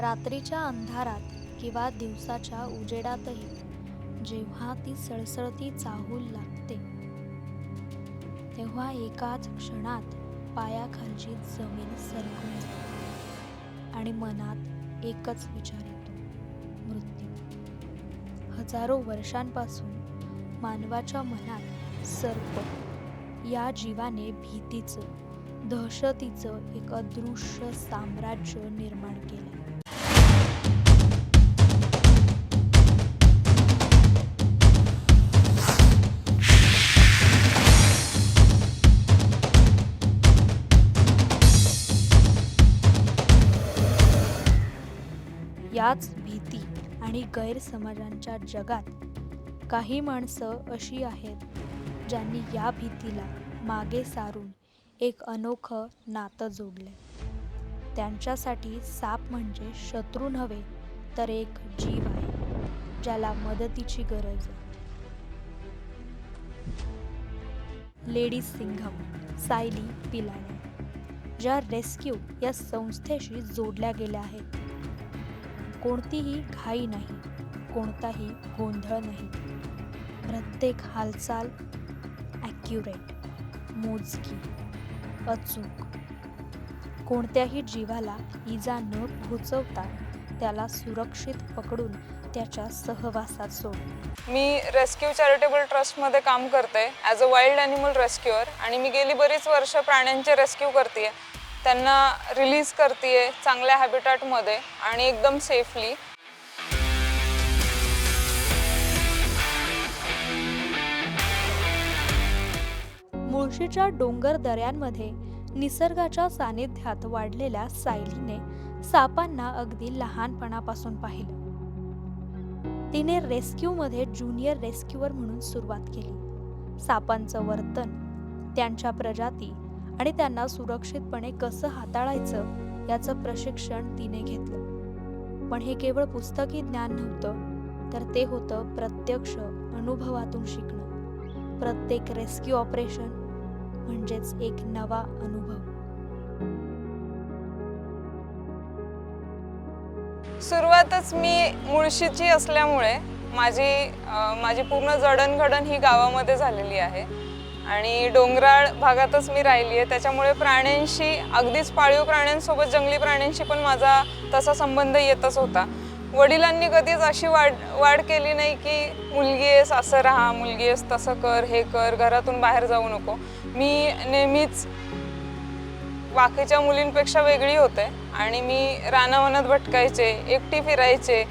रात्रीच्या अंधारात किंवा दिवसाच्या उजेडातही जेव्हा ती सळसळती चाहूल लागते तेव्हा एकाच क्षणात पायाखालची जमीन सरकून जाते आणि मनात एकच विचार येतो मृत्यू. हजारो वर्षांपासून मानवाच्या मनात सर्प या जीवाने भीतीचं दहशतीचं एक अदृश्य साम्राज्य निर्माण केलं. याच भीती आणि गैरसमजांच्या जगात काही माणसं अशी आहेत ज्यांनी या भीतीला मागे सारून एक अनोखं नातं जोडले त्यांच्यासाठी साप म्हणजे शत्रू नव्हे तर एक जीव आहे ज्याला मदतीची गरज आहे. लेडी सिंघम सायली पिलाने ज्या रेस्क्यू या संस्थेशी जोडल्या गेल्या आहेत. कोणतीही घाई नाही कोणताही गोंधळ नाही. प्रत्येक हालचाल ॲक्युरेट मोजकी अचूक. कोणत्याही जीवाला इजा न पोहोचवता त्याला सुरक्षित पकडून त्याच्या सहवासात सोड. मी रेस्क्यू चॅरिटेबल ट्रस्टमध्ये काम करते as a wild animal rescuer आणि मी गेली बरीच वर्ष प्राण्यांचे रेस्क्यू करते त्यांना रिलीज करते चांगल्या हॅबिटॅटमध्ये आणि एकदम सेफली मुळशीच्या डोंगर दऱ्यांमध्ये निसर्गाच्या सानिध्यात वाढलेल्या सायलीने सापांना अगदी लहानपणापासून पाहिलं. तिने रेस्क्यूमध्ये ज्युनियर रेस्क्युअर म्हणून सुरुवात केली. सापांचं वर्तन त्यांच्या प्रजाती आणि त्यांना सुरक्षितपणे कसं हाताळायचं याचं प्रशिक्षण तिने घेतलं. पण हे केवळ पुस्तकी ज्ञान नव्हतं तर ते होतं प्रत्यक्ष अनुभवातून शिकणं. प्रत्येक रेस्क्यू ऑपरेशन म्हणजेच एक नवा अनुभव. सुरुवातच मी मुळशीची असल्यामुळे माझी माझी पूर्ण जडणघडण ही गावामध्ये झालेली आहे. आणि डोंगराळ भागातच मी राहिली आहे. त्याच्यामुळे प्राण्यांशी अगदीच पाळीव प्राण्यांसोबत जंगली प्राण्यांशी पण माझा तसा संबंध येतच होता. वडिलांनी कधीच अशी वाढ वाढ केली नाही की मुलगी आहेस असं राहा मुलगी आहेस तसं कर हे कर घरातून बाहेर जाऊ नको. मी नेहमीच बाकीच्या मुलींपेक्षा वेगळी होते आणि मी रानावनात भटकायचे एकटी फिरायचे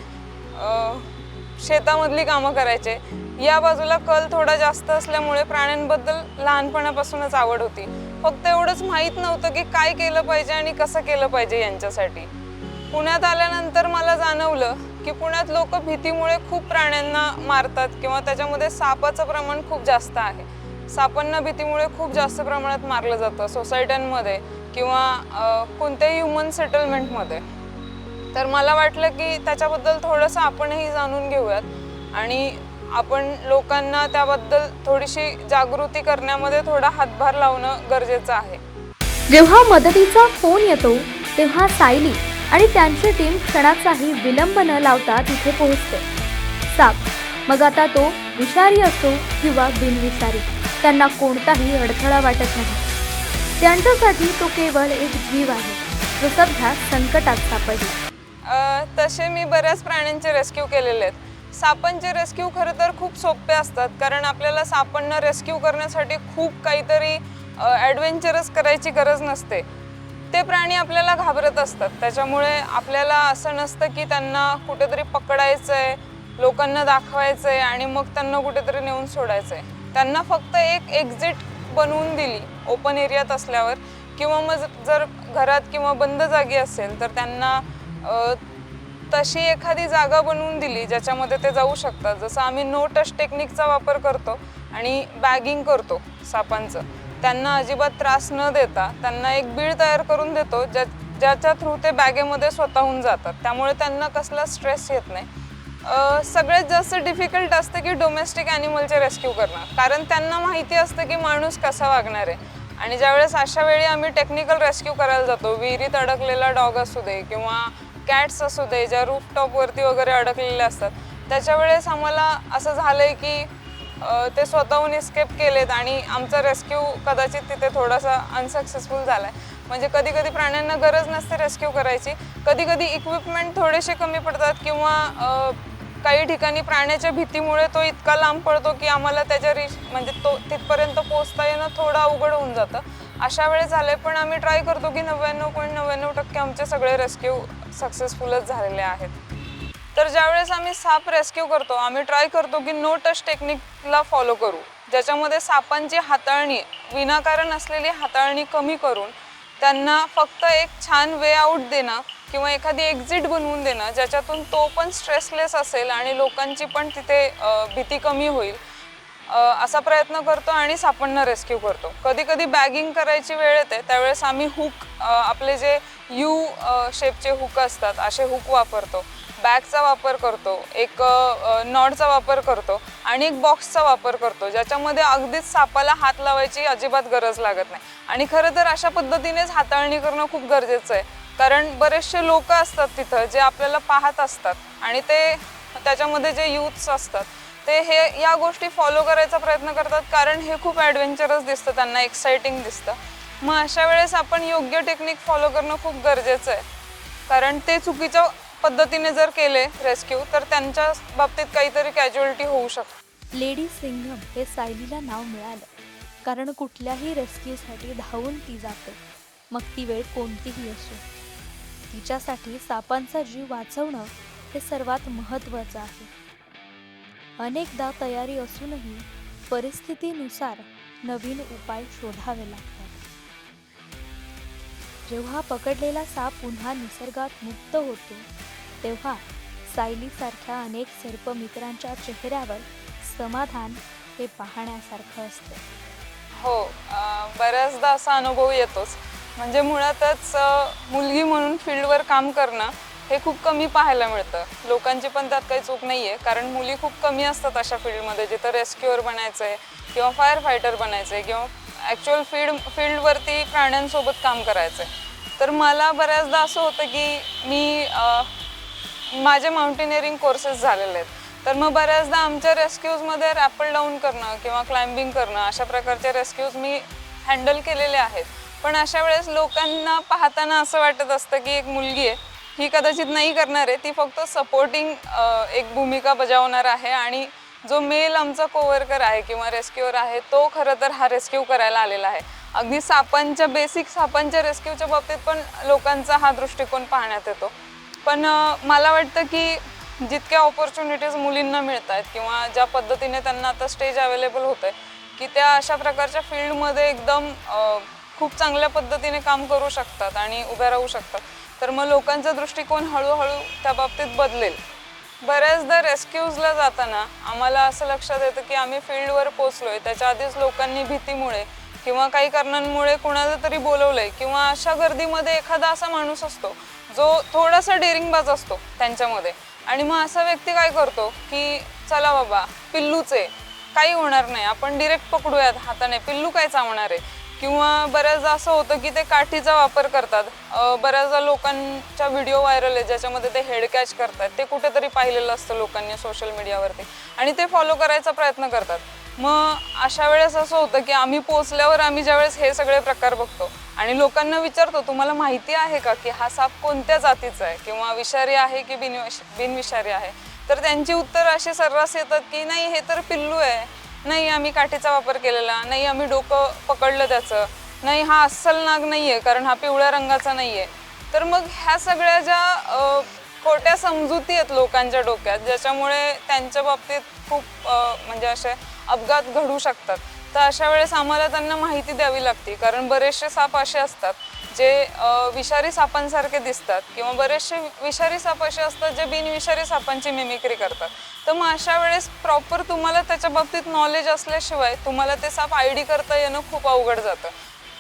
शेतामधली कामं करायचे. या बाजूला कल थोडा जास्त असल्यामुळे प्राण्यांबद्दल लहानपणापासूनच आवड होती. फक्त एवढंच माहीत नव्हतं की काय केलं पाहिजे आणि कसं केलं पाहिजे यांच्यासाठी. पुण्यात आल्यानंतर मला जाणवलं की पुण्यात लोक भीतीमुळे खूप प्राण्यांना मारतात किंवा त्याच्यामध्ये सापाचं प्रमाण खूप जास्त आहे. सापांना भीतीमुळे खूप जास्त प्रमाणात मारलं जातं सोसायट्यांमध्ये किंवा कोणत्याही ह्युमन सेटलमेंटमध्ये. तर मला वाटलं की त्याच्याबद्दल थोडंसं आपणही जाणून घेऊयात. आणि आपण लोकांना त्याबद्दल थोडीशी जागृती करण्यामध्ये थोडा हातभार लावणं गरजेचं आहे. जेव्हा मदतीचा फोन येतो तेव्हा सायली आणि त्यांची टीम क्षणाचाही विलंब न लावता तिथे पोहोचते. साप मग आता तो विषारी असो किंवा बिनविषारी त्यांना कोणताही अडथळा वाटत नाही. त्यांच्यासाठी तो केवळ एक जीव आहे जो सध्या संकटात सापडला. तसे मी बऱ्याच प्राण्यांचे रेस्क्यू केलेले आहेत. सापांचे रेस्क्यू खरं तर खूप सोपे असतात कारण आपल्याला सापांना रेस्क्यू करण्यासाठी खूप काहीतरी ॲडव्हेंचरस करायची गरज नसते. ते प्राणी आपल्याला घाबरत असतात. त्याच्यामुळे आपल्याला असं नसतं की त्यांना कुठेतरी पकडायचं आहे लोकांना दाखवायचं आहे आणि मग त्यांना कुठेतरी नेऊन सोडायचं आहे त्यांना फक्त एक एक्झिट बनवून दिली ओपन एरियात असल्यावर किंवा मग जर घरात किंवा बंद जागी असेल तर त्यांना तशी एखादी जागा बनवून दिली ज्याच्यामध्ये ते जाऊ शकतात. जसं आम्ही नो टच टेक्निकचा वापर करतो आणि बॅगिंग करतो सापांचं. त्यांना अजिबात त्रास न देता त्यांना एक बीळ तयार करून देतो ज्या ज्याच्या थ्रू ते बॅगेमध्ये स्वतःहून जातात. त्यामुळे त्यांना कसला स्ट्रेस येत नाही. सगळ्यात जास्त डिफिकल्ट असतं की डोमेस्टिक ॲनिमलचे रेस्क्यू करणं. कारण त्यांना माहिती असतं की माणूस कसा वागणार आहे. आणि ज्यावेळेस अशा वेळी आम्ही टेक्निकल रेस्क्यू करायला जातो. विहिरीत अडकलेला डॉग असू दे किंवा कॅट्स असू दे ज्या रूफटॉपवरती वगैरे अडकलेल्या असतात. त्याच्या वेळेस आम्हाला असं झालं आहे की ते स्वतःहून इस्केप केलेत आणि आमचा रेस्क्यू कदाचित तिथे थोडासा अनसक्सेसफुल झाला आहे म्हणजे कधी कधी प्राण्यांना गरज नसते रेस्क्यू करायची. कधी कधी इक्विपमेंट थोडेसे कमी पडतात किंवा काही ठिकाणी प्राण्याच्या भीतीमुळे तो इतका लांब पडतो की आम्हाला त्याच्या रिश म्हणजे तो तिथपर्यंत पोचता येणं थोडं अवघड होऊन जातं. अशा वेळेस झालंय पण आम्ही ट्राय करतो की नव्याण्णव पॉईंट नव्याण्णव टक्के आमचे सगळे रेस्क्यू सक्सेसफुलच झालेले आहेत. तर ज्यावेळेस आम्ही साप रेस्क्यू करतो आम्ही ट्राय करतो की नो टच टेक्निकला फॉलो करू. ज्याच्यामध्ये सापांची हाताळणी विनाकारण असलेली हाताळणी कमी करून त्यांना फक्त एक छान वे आऊट देणं किंवा एखादी एक्झिट बनवून देणं ज्याच्यातून तो पण स्ट्रेसलेस असेल आणि लोकांची पण तिथे भीती कमी होईल. असा प्रयत्न करतो आणि सापांना रेस्क्यू करतो. कधी कधी बॅगिंग करायची वेळ येते त्यावेळेस आम्ही हुक आपले जे यू शेपचे हुक असतात असे हुक वापरतो. बॅगचा वापर करतो एक नॉडचा वापर करतो आणि एक बॉक्सचा वापर करतो ज्याच्यामध्ये अगदीच सापाला हात लावायची अजिबात गरज लागत नाही. आणि खरं तर अशा पद्धतीनेच हाताळणी करणं खूप गरजेचं आहे. कारण बरेचसे लोक असतात तिथं जे आपल्याला पाहत असतात आणि ते त्याच्यामध्ये जे यूथ्स असतात ते हे या गोष्टी फॉलो करायचा प्रयत्न करतात कारण हे खूप ॲडव्हेंचरस दिसतं त्यांना एक्साइटिंग दिसतं. मग अशा वेळेस आपण योग्य टेक्निक फॉलो करणं खूप गरजेचं आहे. कारण ते चुकीच्या पद्धतीने जर केले रेस्क्यू तर त्यांच्या बाबतीत काहीतरी कॅज्युअलिटी होऊ शकते. लेडी सिंघम हे सायलीला नाव मिळालं कारण कुठल्याही रेस्क्यूसाठी धावून ती जाते. मग ती वेळ कोणतीही असो. तिच्यासाठी सापांचा जीव वाचवणं हे सर्वात महत्त्वाचं आहे. अनेकदा तयारी असूनही परिस्थितीनुसार नवीन उपाय शोधावे लागतात. जेव्हा पकडलेला साप पुन्हा निसर्गात मुक्त होतो तेव्हा सायलीसारख्या अनेक सर्प मित्रांच्या चेहऱ्यावर समाधान हे पाहण्यासारखं असतं. हो बऱ्याचदा असा अनुभव येतोच. म्हणजे मुळातच मुलगी म्हणून फील्डवर काम करणं हे खूप कमी पाहायला मिळतं. लोकांची पण त्यात काही चूक नाही आहे कारण मुली खूप कमी असतात अशा फील्डमध्ये जिथं रेस्क्युअर बनायचं आहे किंवा फायर फायटर बनायचं आहे किंवा ॲक्च्युअल फील्ड फील्डवरती प्राण्यांसोबत काम करायचं आहे तर मला बऱ्याचदा असं होतं की मी माझे माउंटेनिअरिंग कोर्सेस झालेले आहेत. तर मग बऱ्याचदा आमच्या रेस्क्यूजमध्ये रॅपल डाऊन करणं किंवा क्लाइम्बिंग करणं अशा प्रकारचे रेस्क्यूज मी हँडल केलेले आहेत. पण अशा वेळेस लोकांना पाहताना असं वाटत असतं की एक मुलगी आहे. ही कदाचित नाही करणार आहे. ती फक्त सपोर्टिंग एक भूमिका बजावणार आहे आणि जो मेल आमचा कोवर्कर आहे किंवा रेस्क्युअर आहे तो खरं तर हा रेस्क्यू करायला आलेला आहे. अगदी सापांच्या बेसिक सापांच्या रेस्क्यूच्या बाबतीत पण लोकांचा हा दृष्टिकोन पाहण्यात येतो. पण मला वाटतं की जितक्या ऑपॉर्च्युनिटीज मुलींना मिळत आहेत किंवा ज्या पद्धतीने त्यांना आता स्टेज अवेलेबल होत आहे की त्या अशा प्रकारच्या फील्डमध्ये एकदम खूप चांगल्या पद्धतीने काम करू शकतात आणि उभ्या राहू शकतात. तर मग लोकांचा दृष्टिकोन हळूहळू त्या बाबतीत बदलेल. बऱ्याचदा रेस्क्यूजला जाताना आम्हाला असं लक्षात येतं की आम्ही फील्डवर पोचलोय त्याच्या आधीच लोकांनी भीतीमुळे किंवा काही कारणांमुळे कुणाला तरी बोलवलंय किंवा अशा गर्दीमध्ये एखादा असा माणूस असतो जो थोडासा डेअरिंगबाज असतो त्यांच्यामध्ये. आणि मग असा व्यक्ती काय करतो की चला बाबा पिल्लूचे काही होणार नाही आपण डिरेक्ट पकडूयात हाताने पिल्लू काय चावणार आहे? किंवा बऱ्याचदा असं होतं की ते काठीचा वापर करतात. बऱ्याचदा लोकांच्या व्हिडिओ व्हायरल आहे ज्याच्यामध्ये ते हेड कॅच करतात. ते कुठेतरी पाहिलेलं असतं लोकांनी सोशल मीडियावरती. आणि ते फॉलो करायचा प्रयत्न करतात. मग अशा वेळेस असं होतं की आम्ही पोचल्यावर आम्ही ज्यावेळेस हे सगळे प्रकार बघतो आणि लोकांना विचारतो तुम्हाला माहिती आहे का की हा साप कोणत्या जातीचा आहे? किंवा विषारी आहे की बिनविष बिनविषारी आहे? तर त्यांची उत्तर अशी सर्रास येतात की नाही हे तर पिल्लू आहे. नाही आम्ही काठीचा वापर केलेला. नाही आम्ही डोकं पकडलं त्याचं. नाही हा अस्सल नाग नाही आहे कारण हा पिवळ्या रंगाचा नाही आहे तर मग ह्या सगळ्या ज्या खोट्या समजुती आहेत लोकांच्या डोक्यात ज्याच्यामुळे त्यांच्या बाबतीत खूप म्हणजे असे अपघात घडू शकतात तर अशा वेळेस आम्हाला त्यांना माहिती द्यावी लागते कारण बरेचसे साप असे असतात जे विषारी सापांसारखे दिसतात किंवा बरेचसे विषारी साप असे असतात जे बिनविषारी सापांची मिमिक्री करतात. तर मग अशा वेळेस प्रॉपर तुम्हाला त्याच्या बाबतीत नॉलेज असल्याशिवाय तुम्हाला ते साप आय डी करता येणं खूप अवघड जातं.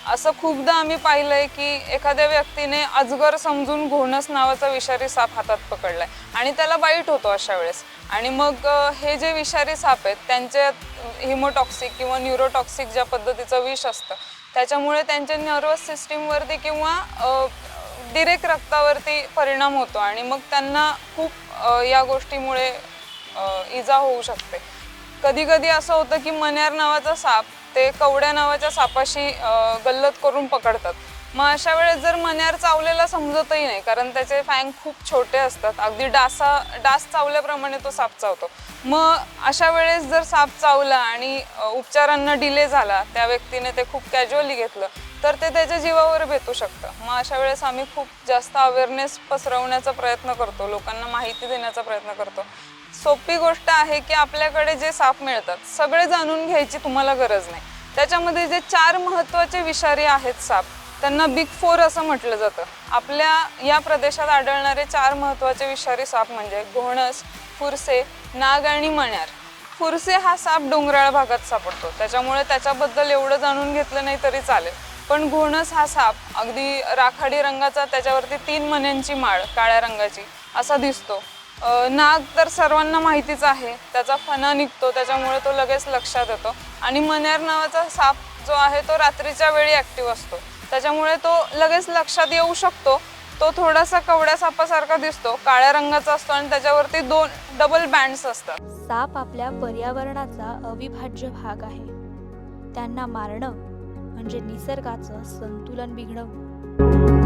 असं खूपदा आम्ही पाहिलंय की एखाद्या व्यक्तीने अजगर समजून घोणस नावाचा विषारी साप हातात पकडलाय आणि त्याला वाईट होतो अशा वेळेस. आणि मग हे जे विषारी साप आहेत त्यांच्यात हिमोटॉक्सिक किंवा न्यूरोटॉक्सिक ज्या पद्धतीचं विष असतं त्याच्यामुळे त्यांच्या नर्वस सिस्टीमवरती किंवा डिरेक्ट रक्तावरती परिणाम होतो आणि मग त्यांना खूप या गोष्टीमुळे इजा होऊ शकते. कधी कधी असं होतं की मन्यार नावाचा साप ते कवड्या नावाच्या सापाशी गल्लत करून पकडतात. मग अशा वेळेस जर मण्यार चावलेला समजतही नाही कारण त्याचे फँग खूप छोटे असतात. अगदी डासा डास चावल्याप्रमाणे तो साप चावतो. मग अशा वेळेस जर साप चावला आणि उपचारांना डिले झाला त्या व्यक्तीने ते खूप कॅज्युअली घेतलं तर ते त्याच्या जीवावर भेटू शकतं. मग अशा वेळेस आम्ही खूप जास्त अवेअरनेस पसरवण्याचा प्रयत्न करतो लोकांना माहिती देण्याचा प्रयत्न करतो. सोपी गोष्ट आहे की आपल्याकडे जे साप मिळतात सगळे जाणून घ्यायची तुम्हाला गरज नाही. त्याच्यामध्ये जे चार महत्त्वाचे विषारी आहेत साप त्यांना बिग फोर असं म्हटलं जातं. आपल्या या प्रदेशात आढळणारे चार महत्त्वाचे विषारी साप म्हणजे घोणस फुरसे नाग आणि मण्यार. फुरसे हा साप डोंगराळ भागात सापडतो. त्याच्यामुळे त्याच्याबद्दल एवढं जाणून घेतलं नाही तरी चालेल. पण घोणस हा साप अगदी राखाडी रंगाचा त्याच्यावरती तीन मण्यांची माळ काळ्या रंगाची असा दिसतो. नाग तर सर्वांना माहितीच आहे. त्याचा फणा निघतो त्याच्यामुळे तो लगेच लक्षात येतो. आणि मण्यार नावाचा साप जो आहे तो रात्रीच्या वेळी ॲक्टिव्ह असतो. त्याच्यामुळे तो लगेच लक्षात येऊ शकतो. तो थोडासा कवड्या सापासारखा दिसतो. काळ्या रंगाचा असतो आणि त्याच्यावरती दोन डबल बँड्स असतात. साप आपल्या पर्यावरणाचा अविभाज्य भाग आहे. त्यांना मारणं म्हणजे निसर्गाचं संतुलन बिघडवणं.